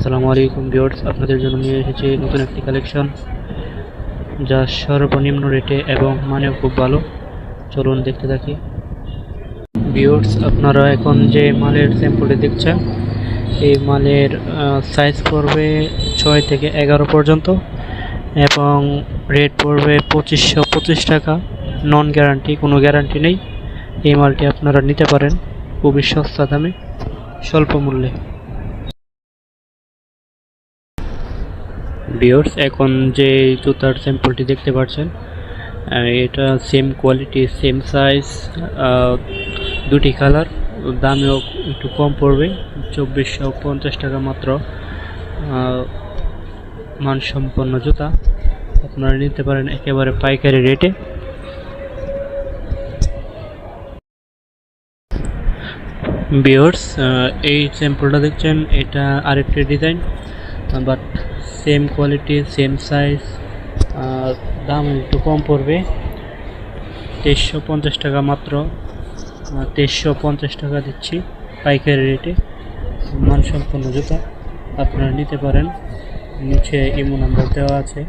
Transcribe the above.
আসসালামু আলাইকুম ভিউয়ার্স, আপনাদের জন্য নিয়ে এসেছি নতুন একটি কালেকশন যা সর্বনিম্ন রেটে এবং মানেও খুব ভালো। চলুন দেখতে থাকি। ভিউয়ার্স, আপনারা এখন যে মালের স্যাম্পলটি দেখছেন, এই মালের সাইজ পড়বে ছয় থেকে এগারো পর্যন্ত এবং রেট পড়বে পঁচিশশো পঁচিশ টাকা। নন গ্যারান্টি কোনো গ্যারান্টি নেই। এই মালটি আপনারা নিতে পারেন। খুবই সস্তা দামে, স্বল্প মূল্যে। বিয়ার্স এখন যে জুতার স্যাম্পলটি দেখতে পাচ্ছেন এটা সেম কোয়ালিটি সেম সাইজ দুটি কালার দামেও একটু কম পড়বে, চব্বিশশো পঞ্চাশ টাকা মাত্র মানসম্পন্ন জুতা, আপনারা নিতে পারেন একেবারে পাইকারি রেটে বিয়ার্স এই স্যাম্পলটা দেখছেন, এটা আরেকটি design but same quality same size দাম একটু কম পড়বে। তেইশশো পঞ্চাশ টাকা মাত্র তেইশশো পঞ্চাশ টাকা দিচ্ছি পাইকারি রেটে। মানসম্পন্ন জুতা আপনারা নিতে পারেন। নিচে ইমো নাম্বার দেওয়া আছে।